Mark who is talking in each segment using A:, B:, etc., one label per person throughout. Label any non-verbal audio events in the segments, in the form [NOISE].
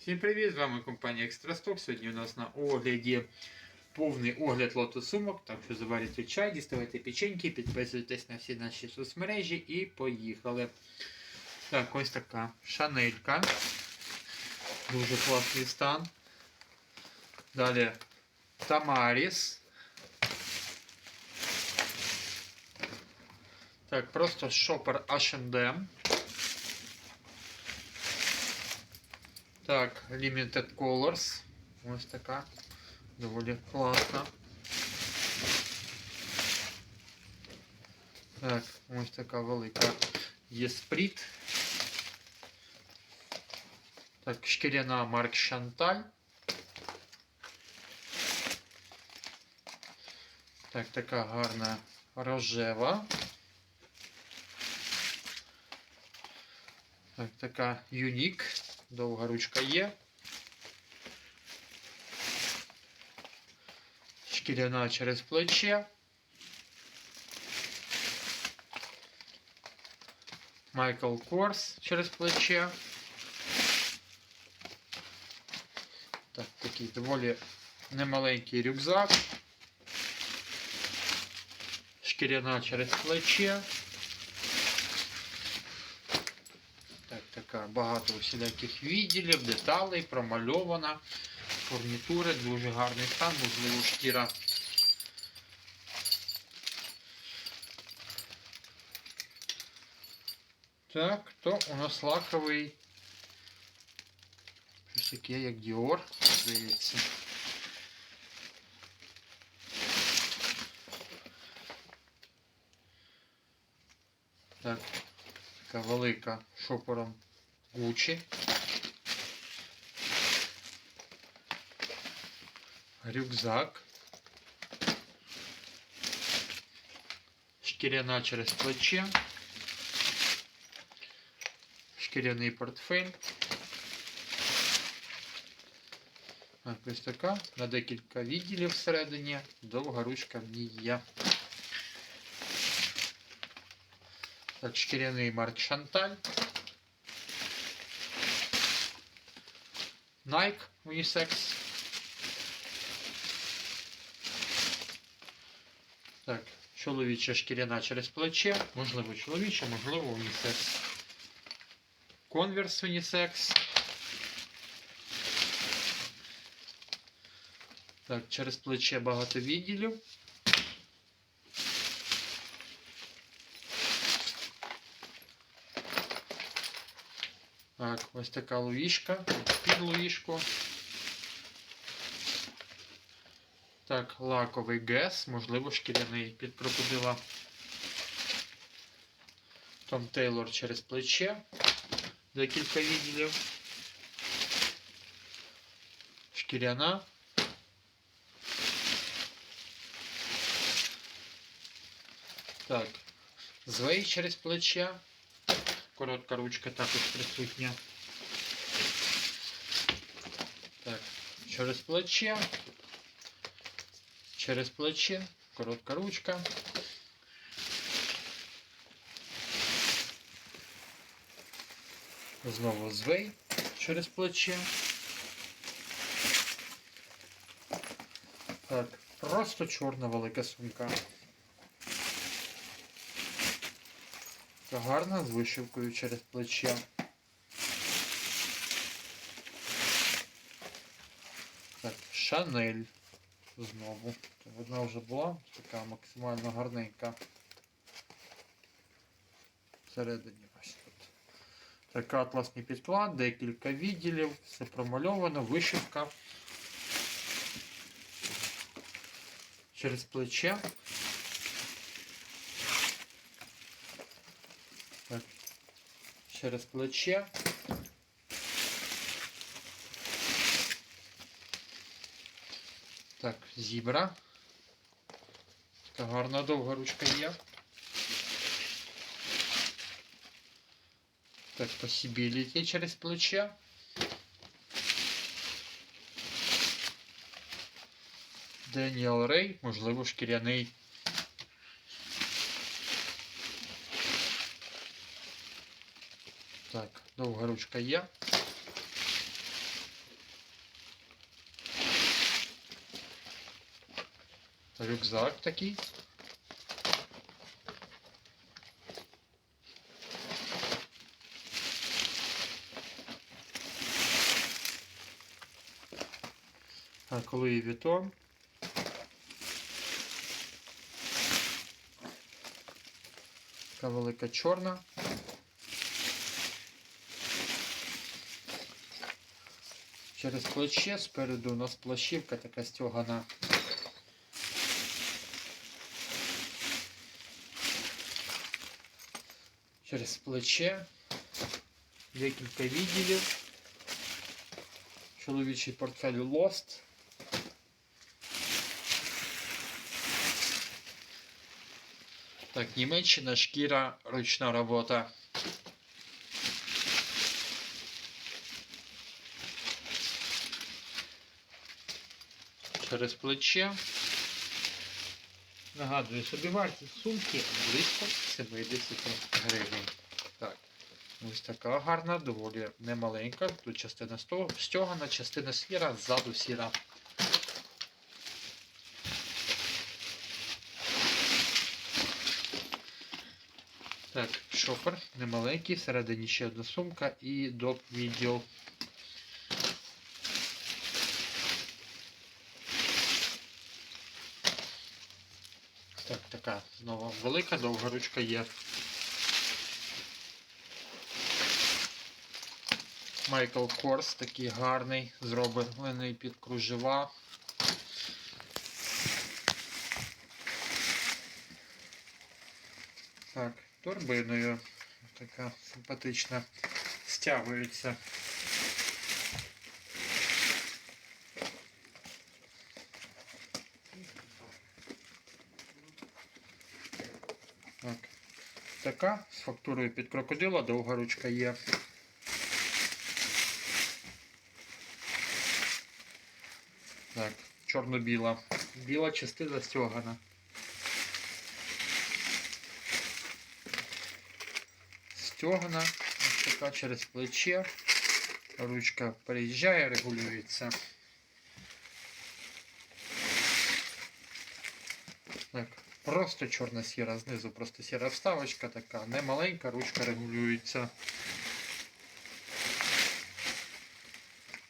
A: Всім привіт! З вами компанія Екстрасток. Сьогодні у нас на огляді повний огляд лотосумок. Так що заварюйте чай, діставайте печеньки, підписуйтесь на всі наші соцмережі і поїхали. Так, ось така шанелька. Дуже класний стан. Далі Тамаріс. Так, просто шопер H&M. Так, Limited Colors. Ось така. Доволі класна. Так, ось така велика Єспріт. Так, шкіряна Марк Шанталь. Так, така гарна рожева. Так, така Юнік. Довга ручка є. Шкіряна через плече. Майкл Корс через плече. Так, такий доволі немаленький рюкзак. Шкіряна через плече. Так, така багато усіляких відділів, деталей, промальована. Фурнітури, дуже гарний стан, можливо, шкіра. Так, то у нас лаковий. Щось таке, як Dior, здається. Так, така велика шопором Gucci. Рюкзак. Шкіряна через плече. Шкіряний портфель. Ось така. На декілька відділів всередині. Довга ручка в ній є. Так, шкіряний Марк Шанталь. Nike Unisex. Так, чоловіча шкіряна через плече. Можливо, чоловіча, можливо, унісекс. Конверс унісекс. Так, через плече багато відділів. Так, ось така луїшка, під луїшку. Так, лаковий гес, можливо, шкіряний під крокодила. Том Тейлор через плече. Декілька відділів. Шкіряна. Так, звей через плече. Коротка ручка також присутня. Так, через плече. Через плече. Коротка ручка. Знову звей через плече. Так, просто чорна велика сумка. Гарна з вишивкою через плече. Так, Шанель. Знову. Одна вже була, така максимально гарненька. Всередині ось тут. Так, атласний підклад, декілька відділів, все промальовано, вишивка. Через плече. Так. Через плече. Так, зібра. Така гарна довга ручка є. Так, possibility через плече. Деніел Рей, можливо, шкіряний. Так, довга ручка є. Рюкзак такий. Так, Луї Вітон. Така велика чорна. Через плече спереду у нас плащівка така стягана. Через плече. Декілька відділів. Чоловічий портфель Lost. Так, Німеччина, шкіра, ручна робота. Через плече. Нагадую, собі вартість сумки близько 70 гривень. Так. Ось така гарна, доволі немаленька. Тут частина стьогана, частина сіра, ззаду сіра. Так, шопер немаленький, всередині ще одна сумка і доп відділ. Так, така знову велика, довга ручка є. Майкл Корс такий гарний, зроблений під кружева. Так, торбиною така симпатична. Стягується. Так. Така з фактурою під крокодила, довга ручка є. Так, чорно-біла. Біла частина стягана. Стягана, ось така через плече. Ручка переїжджає, регулюється. Так, просто чорна сіра, знизу просто сіра вставочка така, не маленька, ручка регулюється.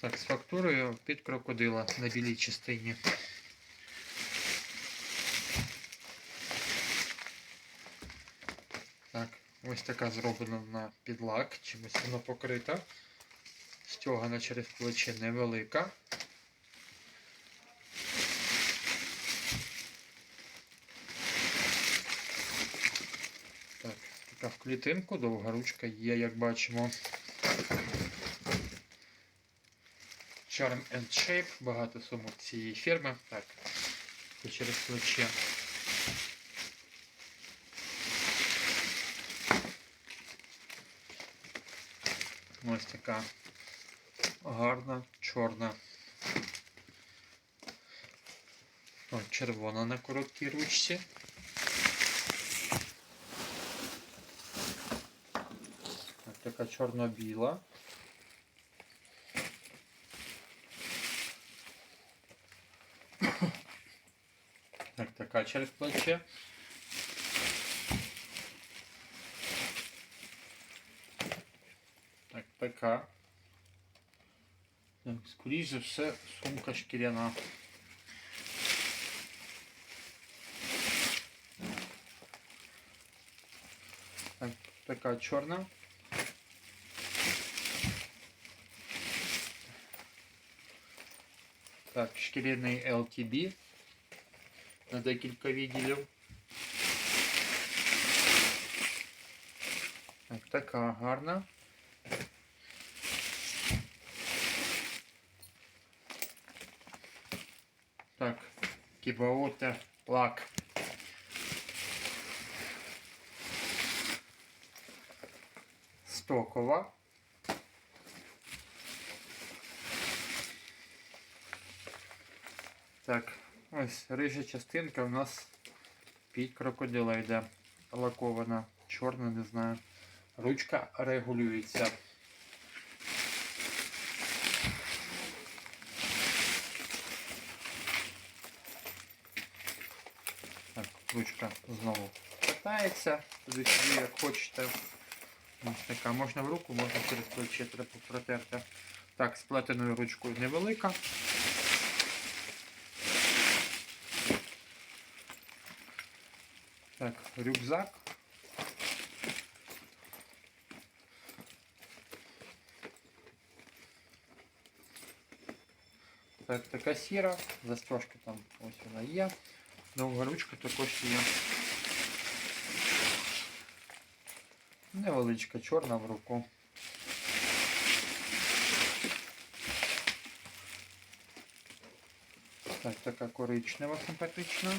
A: Так, з фактурою під крокодила на білій частині. Так, ось така зроблена на підлак, чимось вона покрита. Стягана через плече невелика. Так, така в клітинку, довга ручка є, як бачимо. Charm and Shape, багато сумок цієї фірми. Так, це через плече. Ось така гарна, чорна. Червона на короткій ручці. така чорно-біла. [COUGHS] Так, така через плече. Так, така. Так, скоріш за все, сумка шкіряна. Так, така чорна. Так, шкіряний LTB на декілька відділів. Так, така гарна. Так, кібаоте лак. Стокова. Так, ось рижа частинка у нас під крокодила йде лакована. Чорна, не знаю. Ручка регулюється. Ручка знову катається, туди сюди, як хочете. Ось така. Можна в руку, можна через плече треба протерти. Так, з плетеною ручкою невелика. Так, рюкзак. Так, така сіра, застежка там ось вона є. Довга ручка також є. Невеличка чорна в руку. Так, така коричнева симпатична.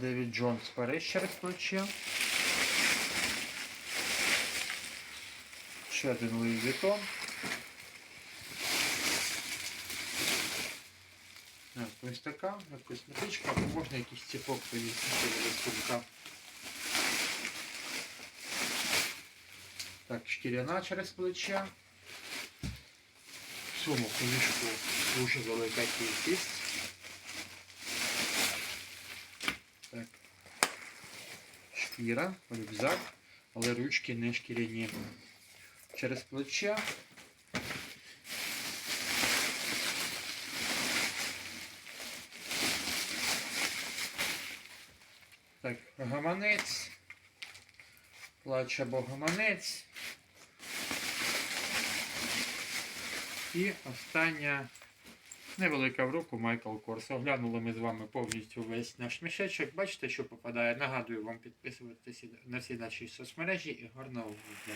A: Девід Джонс Париж через плече. Ще один Луї Вітон. Ось така, як косметичка, або можна якийсь ціпок повісити до сумка. Так, шкіряна через плече. Сумок у мішку дуже велика кількість. Так. Шкіра, рюкзак, але ручки не шкіряні. Через плече. Так, гаманець. Плач або гаманець. І остання невелика в руку Майкл Корс. Оглянули ми з вами повністю весь наш мішечок. Бачите, що попадає. Нагадую вам підписуватися на всі наші соцмережі і гарного дня.